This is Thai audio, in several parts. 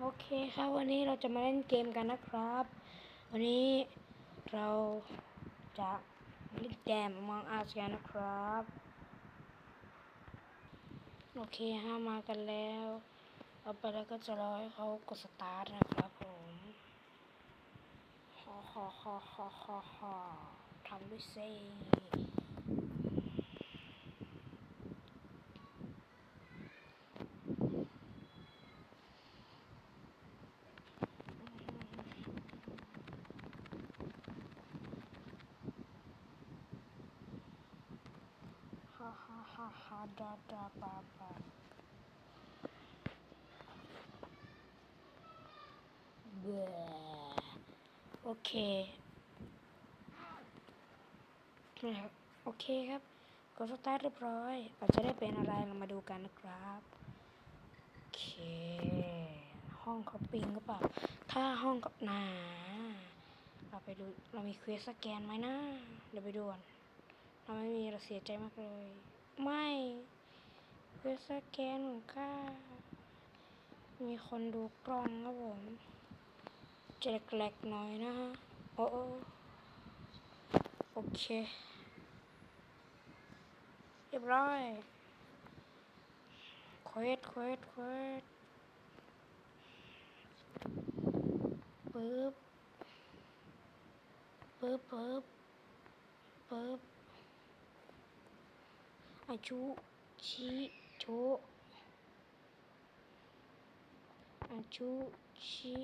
โอเคครับวันนี้เราจะมาเล่นเกมกันนะครับ วันนี้เราจะเล่นเกมมองอาสกันนะครับ โอเคฮะมากันแล้ว เอาไปแล้วก็จะรอให้เขากดสตาร์ทนะครับผมฮอฮอฮอฮอฮอฮอทำด้วยเซ ฮ่า ฮาดาดาบาบาเบโอเคนะครับโอเคครับกดสตาร์ทเรียบร้อยเราจะได้เป็นอะไรเรามาดูกันนะครับโอเค ห้องเขาปิงหรือเปล่า ถ้าห้องกับหนาเราไปดูเรามีเควสสแกนไหมนะเดี๋ยวไปดูก่อนเราไม่มีเราเสียใจมากเลย ไม่เพื่อสแกนของข้ามีคนดูกล้องครับผมจะแกลกๆหน่อยนะฮะโอ้โอ้โอเค เรียบร้อยเควสเควสเควสปึ๊บปึ๊บปึ๊บปึ๊บ อาชุชิโชอาชุชิ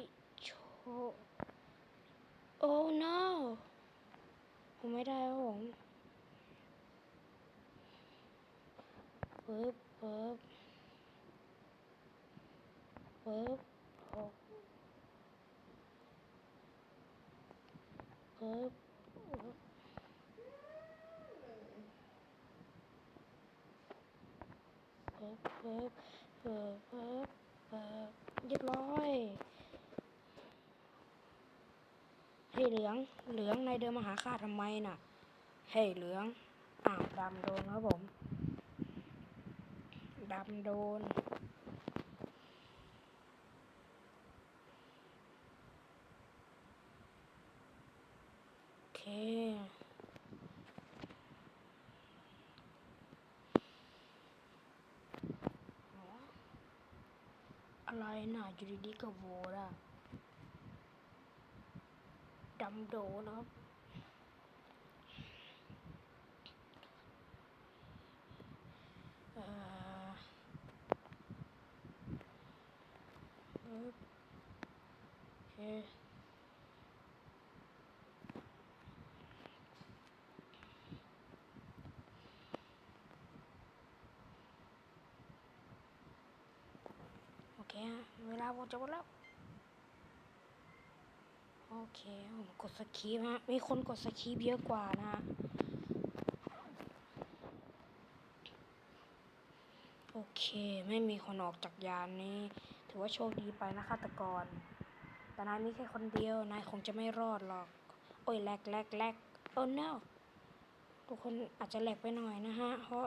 โชโอ้ no ผมไม่ได้ครับผมปึ๊บปึ๊บปึ๊บปึ๊บปึ๊บ เปิบเปิบเปิบเปิบเปิบเรียบร้อยเฮ้ยเหลือง เหลืองนายเดินมาหาข้าทำไมน่ะ เฮ้ยเหลืองอ้าวดำโดนครับผม ดำโดน โอเค อะไรน่ะอยู่ดีๆก็โหวล่ะดำโดนะครับอ่อปึ๊บโอเคโอเคฮะเวลาโหวตจะหมดแล้ว โอเคผมกดสคีปฮะ มีคนกดสคีปเยอะกว่านะฮะโอเคไม่มีคนออกจากยานนี้ ถือว่าโชคดีไปนะฆาตกร แต่นายมีแค่คนเดียวนายคงจะไม่รอดหรอก โอ้ยแลกแลกแลกโอ้ no ทุกคนอาจจะแหลกไปหน่อยนะฮะ เพราะ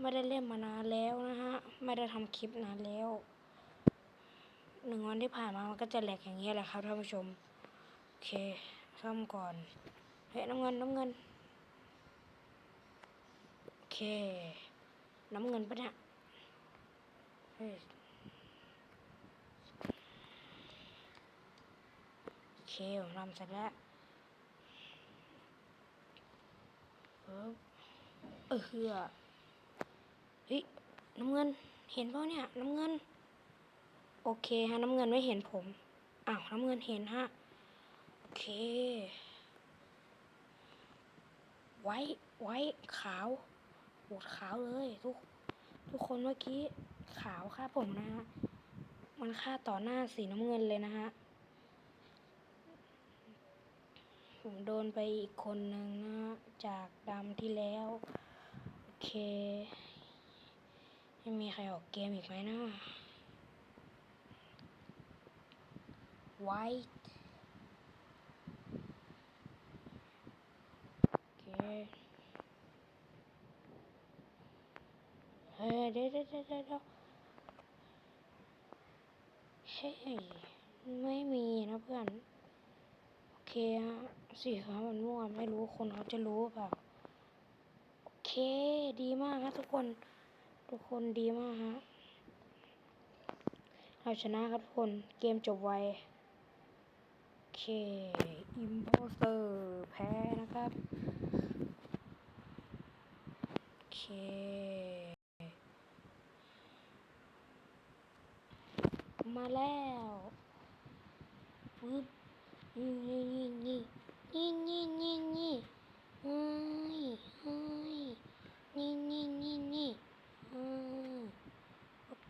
ไม่ได้เล่นมานานแล้วนะฮะ ไม่ได้ทำคลิปนานแล้ว หนึ่งวันที่ผ่านมามันก็จะแหลกอย่างนี้ยแหละครับท่านผู้ชม โอเคซ่อมก่อน เฮ้ยน้ำเงินน้ำเงิน โอเค น้ำเงินปะเนี่ยเฮ้ยโอเคผมทำเสร็จแล้วปึ๊บเออเฮือ เฮ้ยน้ำเงิน เห็นเปล่าเนี่ยน้ำเงิน โอเคฮะน้ำเงินไม่เห็นผมอ้าวน้ำเงินเห็นฮะโอเค ไว้ไว้ขาวโหวตขาวเลยทุกทุกคนเมื่อกี้ขาวค่าผมนะฮะมันค่าต่อหน้าสีน้ำเงินเลยนะฮะผมโดนไปอีกคนหนึ่งนะฮะจากดำที่แล้ว โอเค ไม่มีใครออกเกมอีกไหมนะ white โอเคเฮ้ยเดี๋ยวเดี๋ยวเดี๋ยวเดี๋ยไม่มีนะเพื่อน โอเคฮะสีขาวมันม่วงไม่รู้คนเขาจะรู้เปล่าโอเค ดีมากฮะทุกคน ทุกคนดีมากฮะ เราชนะครับทุกคน เกมจบไวโอเค อิมโพสเตอร์แพ้นะครับ โอเคมาแล้วปึ๊บนี่นี่นี่นี่นี่นี่นี่เฮ้ยเฮ้ยนี่นี่นี่นี่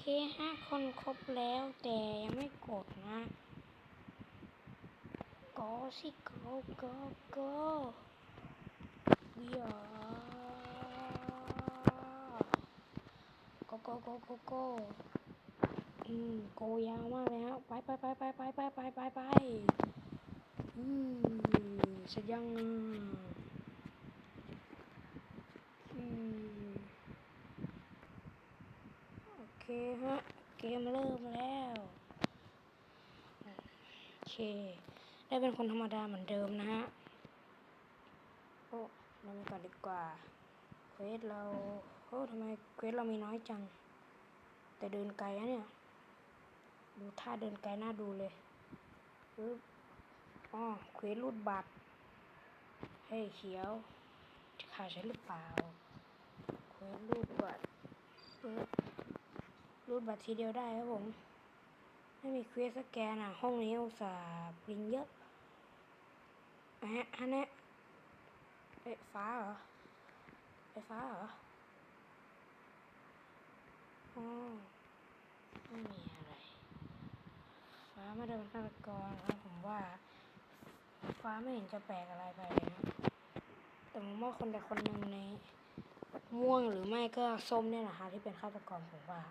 เคห้าคนครบแล้วแต่ยังไม่กดนะก็สิก็ก็ก็อย่าก็ก็ก็ก็ก็อืมโกยาวมากเลยฮะไปไปไปไปไปไปไปไปไปอืมเสร็จยังอะอืมโอ เคฮะ เกมเริ่มแล้ว โอเค ได้เป็นคนธรรมดาเหมือนเดิมนะฮะ โอ้เราไปก่อนดีกว่า เควสเรา โอ้ทำไมเควสเรามีน้อยจัง แต่เดินไกลอะเนี่ย ดูท่าเดินไกลน่าดูเลยปึ๊บอ๋อเควสรูดบัตร เฮ้ยเขียวจะขาดใช้หรือเปล่าเควสรูดบัตรปึ๊บ รูดบัตรทีเดียวได้ครับผม ไม่มีเควสสแกนอะ ห้องนี้อุตส่าห์ปริงเยอะฮะฮะเนี่ยเอ๊ะฟ้าเหรอไฟฟ้าเหรออ๋อไม่มีอะไร ฟ้าไม่ได้เป็นฆาตกรครับผมว่า ฟ้าไม่เห็นจะแปลกอะไรไปเลยนะแต่ผมว่าคนใดคนหนึ่งในม่วงหรือไม่ก็ส้มเนี่ยแหละคะที่เป็นฆาตกรผมว่า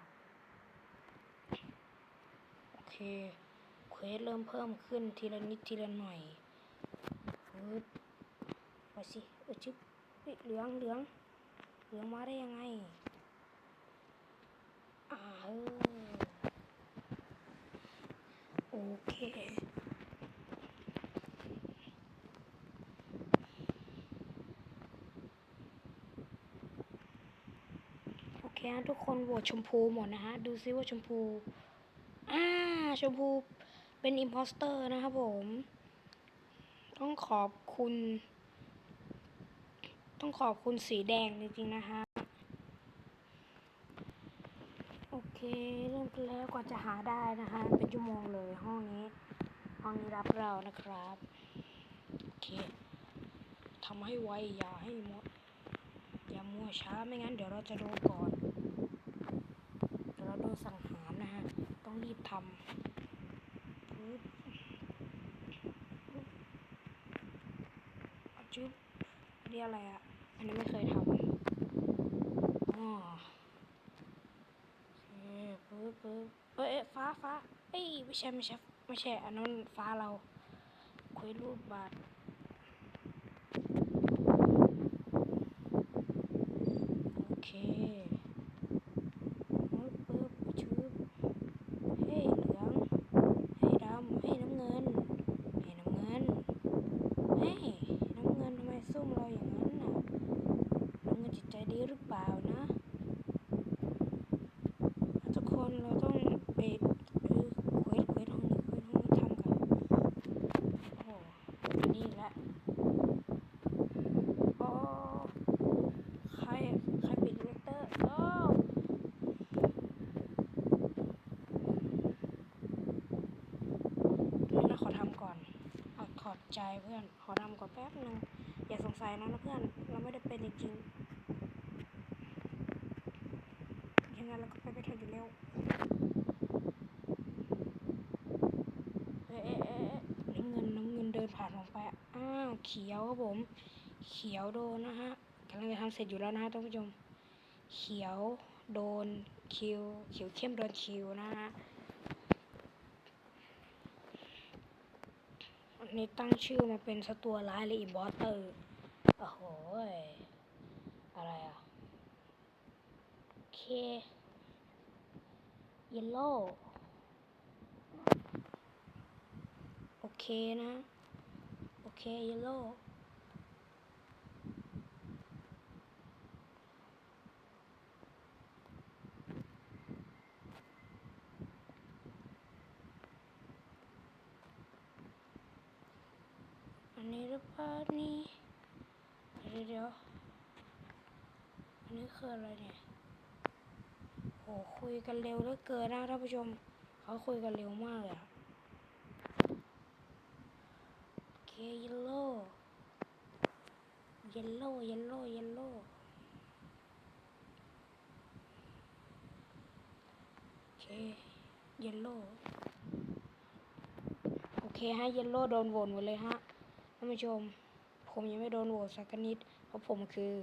เคเควสเริ่มเพิ่มขึ้นทีละนิดทีละหน่อยปึ๊บไปสิเออชิบเฮ้ยเหลืองเหลืองเหลืองมาได้ยังไงอ่าเออโอเคโอเคทุกคนโหวตชมพูหมดนะฮะ ดูซิว่าชมพู ชมพูเป็นอิมพอสเตอร์นะครับผม ต้องขอบคุณ ต้องขอบคุณสีแดงจริงๆ นะฮะ โอเค เริ่มกันแล้วกว่าจะหาได้นะคะ เป็นชั่วโมงเลยห้องนี้ ห้องนี้รับเรานะครับ โอเคทำให้ไวอย่าให้หมด อย่ามัวช้าไม่งั้นเดี๋ยวเราจะโดนก่อน เดี๋ยวเราโดนสังหารนะฮะ ต้องรีบทำปึ๊บเอา จุ๊บเรียกอะไรอะ อันนี้ไม่เคยทำอ๋อโอเคปึ๊บปึ๊บเอ้ยเอ้ยฟ้าฟ้าเอ้ยไม่ใช่ไม่ใช่ไม่ใช่อันนั้นฟ้าเราคุยรูปบาทโอเคปึ๊บปึ๊บชืบเฮ้ยเหลืองเฮ้ยดำเฮ้ยน้ำเงินเฮ้ยน้ำเงินเฮ้ยน้ำเงินทำไมซุ่มเราอย่างนั้นน่ะน้ำเงินจิตใจดีหรือเปล่านะ ทุกคนเราต้องไปเออเควสเควสห้องนี้เควสห้องนี้ทำกันโอ้อันนี่แหละโอ้ใครใครปิดเลกเตอร์โอ้นึงนะขอทำก่อนเอาขอบใจเพื่อน ขอทำก่อนแป๊บนึงอย่าสงสัย นะนะเพื่อนเราไม่ได้เป็นจริงๆยังไงเราก็ไปไม่ทันอยู่แล้วเอ๊ะเอ๊ะเอ๊ะน้ำเงินน้ำเงินเดินผ่านผมไปอ้าวเขียวครับผม เขียวโดนนะฮะกำลังจะทำเสร็จอยู่แล้วนะฮะท่านผู้ชม เขียวโดนคิวเขียวเข้มโดนคิวนะฮะันนี้ตั้งชื่อมาเป็นสตัวร้ายเลยอิมบอสเตอร์ อ้โหอะไรอะ โอเคเยลโล่เคนะ โอเคเยลโล่อันนี้หรือเปล่านี่ เดี๋ยวอันนี้คืออะไรเนี่ยโหคุยกันเร็วเหลือเกินนะท่านผู้ชม เขาคุยกันเร็วมากเลยอะเคเยลโล่เยลโล่เยลโล่เยลโล่เคเยลโล่โอเคฮะเยลโล่โดนโหวตหมดเลยฮะท่านผู้ชม ผมยังไม่โดนโหวตสักนิด เพราะผมคือ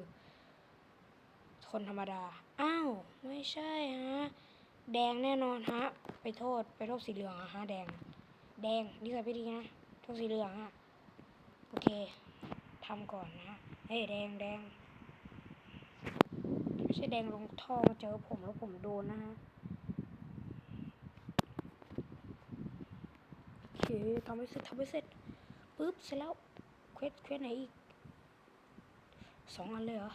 คนธรรมดา อ้าว ไม่ใช่ฮะ แดงแน่นอนฮะ ไปโทษ ไปโทษสีเหลืองอะฮะ แดง แดงนิสัยไม่ดีนะ โทษสีเหลืองฮะ โอเคทำก่อนนะเฮ้ยแดงแดงไม่ใช่แดงลงท่อมาเจอผมแล้วผมโดนนะฮะโอเคทำให้เสร็จทำให้เสร็จปุ๊บเสร็จแล้ว ควสเควสไหนอีกสองอันเลยเหรอ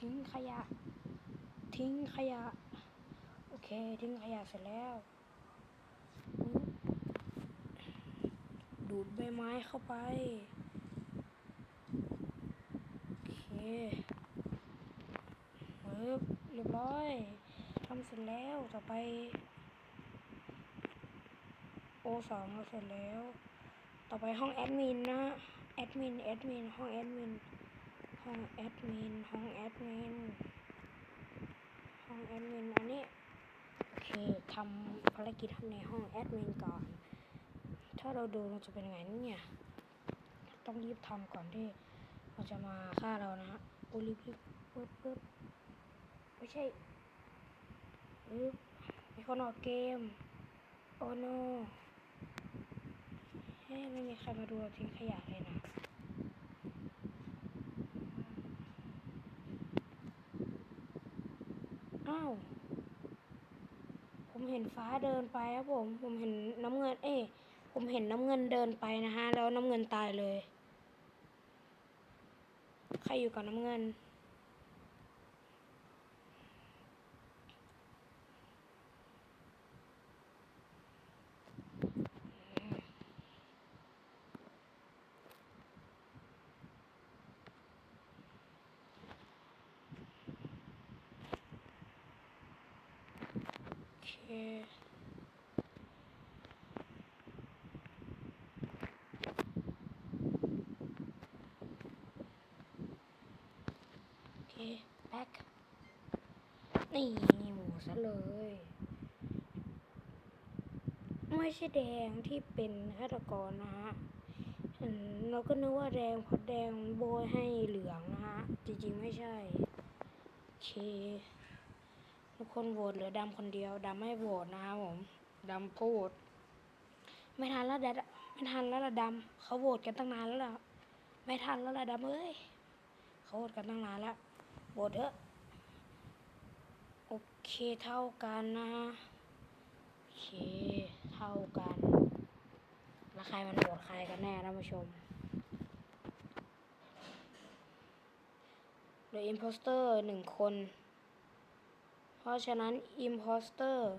ทิ้งขยะ ทิ้งขยะ โอเค ทิ้งขยะเสร็จแล้ว ดูดใบไม้เข้าไป โอเคเรียบร้อยทำเสร็จแล้วต่อไป โอสองเสร็จแล้ว ต่อไปห้องแอดมินนะแอดมินแอดมินห้องแอดมินห้องแอดมินห้องแอดมินห้องแอดมินอันนี้โอเคทำภารกิจในห้องแอดมินก่อน ถ้าเราดูมันจะเป็นไงเนี่ยต้องรีบทำก่อนที่มันจะมาฆ่าเรานะฮะโอรีบรีบปึ๊บปึ๊บไม่ใช่ปึ๊บมีคนออกเกมโอโน เฮ้ยไม่มีใครมาดูเราทิ้งขยะเลยนะอ้าว ผมเห็นฟ้าเดินไปครับผม ผมเห็นน้ำเงิน เอ้ผมเห็นน้ำเงินเดินไปนะฮะ แล้วน้ำเงินตายเลย ใครอยู่กับน้ำเงิน เคโอเคแบ็คนี่หมูซะเลย ไม่ใช่แดงที่เป็นฆาตกรนะฮะเห็นเราก็นึกว่าแดงเพราะแดงโบยให้เหลืองนะฮะ จริงๆไม่ใช่ โอเค ทุกคนโหวตเหลือดำคนเดียวดำไม่โหวตนะครับผมดำพูด ไม่ทันแล้วดะไม่ทันแล้วละดำเขาโหวตกันตั้งนานแล้วล่ะไม่ทันแล้วละดำเอ้ยเขาโหวตกันตั้งนานแล้วโหวตเถอะโอเคเท่ากันนะโอเคเท่ากันแล้วใครมันโหวตใครกันแน่ท่านผู้ชมเหลืออิมโพสเตอร์หนึ่งคน เพราะฉะนั้นอิมพอสเตอร์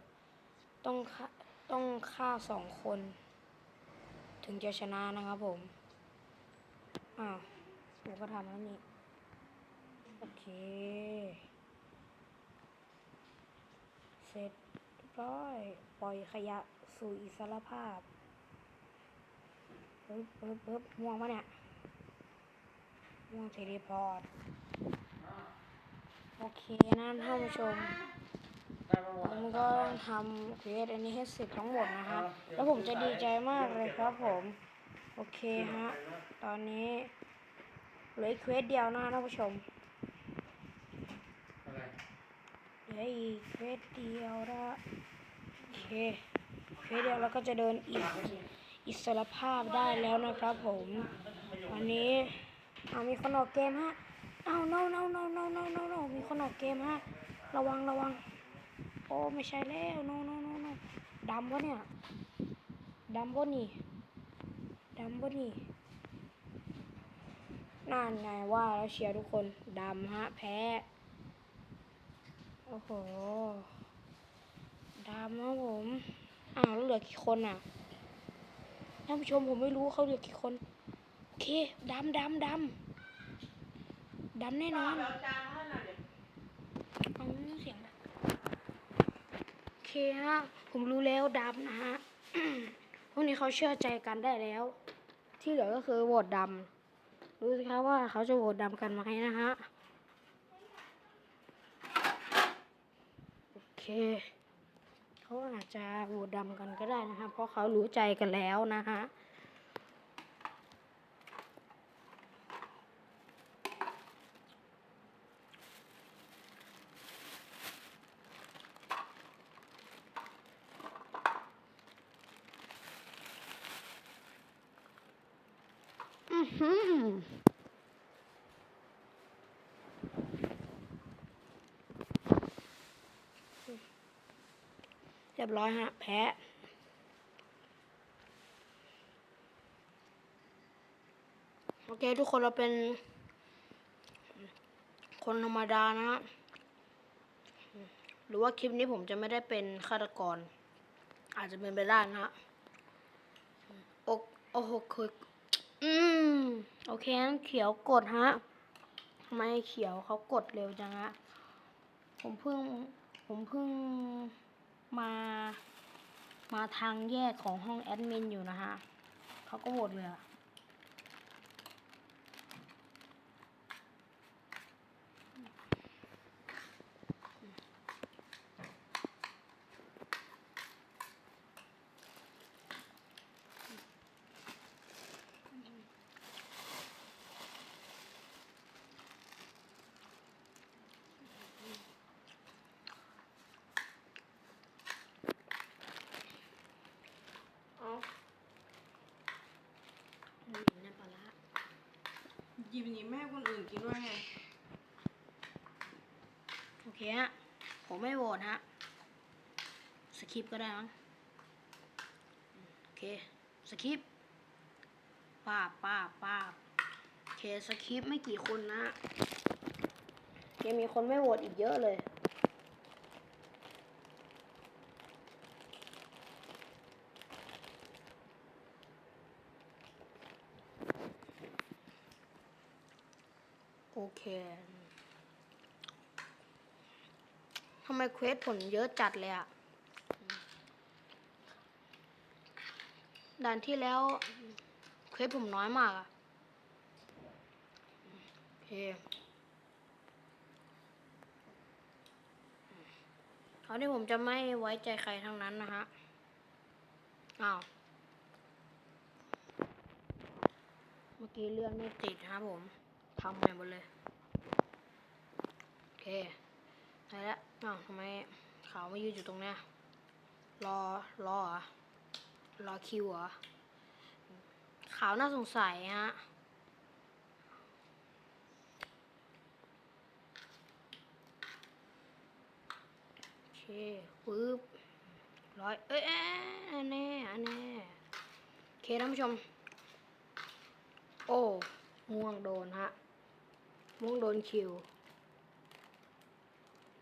ต้องฆ่าต้องฆ่าสองคน ถึงจะชนะนะครับผม อ้าวผมก็ทำแล้วนี่ โอเค เสร็จเรียบร้อย ปล่อยขยะสู่อิสรภาพปึ๊บปึ๊บปึ๊บม่วงปะเนี่ยม่วงเทเลพอร์ต โอเคนะท่านผู้ชมผมก็ต้องทำเควสอันนี้ให้เสร็จทั้งหมดนะครับแล้วผมจะดีใจมากเลยครับผม โอเคฮะ ตอนนี้เหลือเควสเดียวนะท่านผู้ชมเหลืออีกเควสเดียวนะโอเคเควสเดียวเราก็จะเดินอีกอิสรภาพได้แล้วนะครับผม วันนี้เอามีคนออกเกมฮะ อา no no no no no no no มีคนออกเกมฮะ ระวังระวัง โอ้ไม่ใช่แล้ว no no no no ดำวะเนี่ย ดำบ่นี่ ดำบ่นี่นั่นไงว่าแล้วเชียร์ทุกคน ดำฮะ แพ้ โอ้โห ดำครับผม อ้าวแล้วเหลือกี่คนอะ ท่านผู้ชมผมไม่รู้เขาเหลือกี่คน โอเค ดำดำดำ ดำแน่นอนเอาจานให้หน่อยเดี๋ยวเอาเสียงดังโอเคฮะผมรู้แล้วดำนะฮะพวกนี้เขาเชื่อใจกันได้แล้ว ที่เหลือก็คือโหวตดำรู้สิครับว่าเขาจะโหวตดำกันไหมนะฮะโอเคเขาอาจจะโหวตดำกันก็ได้นะฮะเพราะเขารู้ใจกันแล้วนะฮะ เรียบร้อยฮะ แพ้โอเค ทุกคนเราเป็น คนธรรมดานะฮะหรือว่าคลิปนี้ผมจะไม่ได้เป็นฆาตกร อาจจะเป็นไปได้นะฮะโอ้โอโหคือ อืมโอเคงั้นเขียวกดฮะทำไมเขียวเขากดเร็วจังฮะผมเพิ่งผมเพิ่งมา มาทางแยกของห้องแอดมินอยู่นะฮะเขาก็โหวตเลยอะเอาหนีนะปลาร้า หยิบนี้แม่ให้คนอื่นกินด้วยไง โอเคฮะ ผมไม่โหวตฮะ สคริปก็ได้มั้ง โอเค สคริปป้าป้าป้าโอเค สคริปไม่กี่คนนะฮะยังมีคนไม่โหวตอีกเยอะเลย เคทำไมเควสผลเยอะจัดเลยอะด่านที่แล้ว เควสผมน้อยมากอะโอเคคราวนี้ผมจะไม่ไว้ใจใครทั้งนั้นนะฮะ อ้าว เมื่อกี้เลื่อนไม่ติดครับผม ทำใหม่หมดเลย โอเคได้แล้วอ้าวทำไมขาวมายืนอยู่ตรงเนี้ยรอ รอเหรอรอคิวเหรอขาวน่าสงสัยฮะโอเคปึ๊บร้อยเอ้ยเอ้ยอันแน่อันแน่โอเคท่านผู้ชม โอ้ม่วงโดนฮะ ม่วงโดนคิว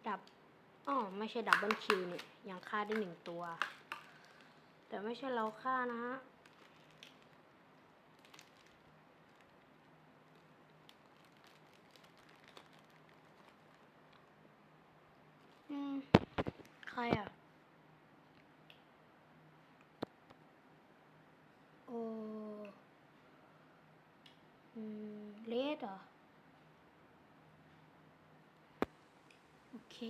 ดับอ๋อไม่ใช่ดับเบิลคิวนี่ยังฆ่าได้หนึ่งตัว แต่ไม่ใช่เราฆ่านะฮะอืมใครอะ โอ้ อืม เลดเหรอ โอ เค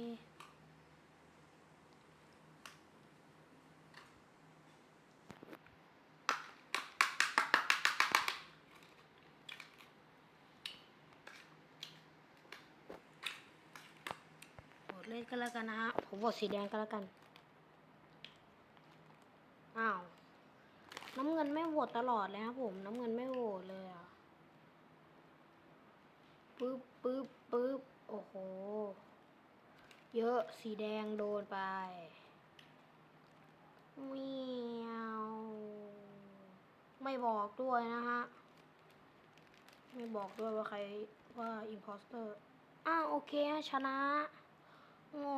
โหวตเลดก็แล้วกันนะฮะ ผมโหวตสีแดงก็แล้วกัน อ้าว น้ำเงินไม่โหวตตลอดเลยครับผม น้ำเงินไม่โหวตเลยอะปึ๊บปึ๊บปึ๊บโอ้โห เยอะสีแดงโดนไปเมียวไม่บอกด้วยนะฮะ ไม่บอกด้วยว่าใครว่าอิมพอสเตอร์ อ้าวโอเคชนะอ๋อ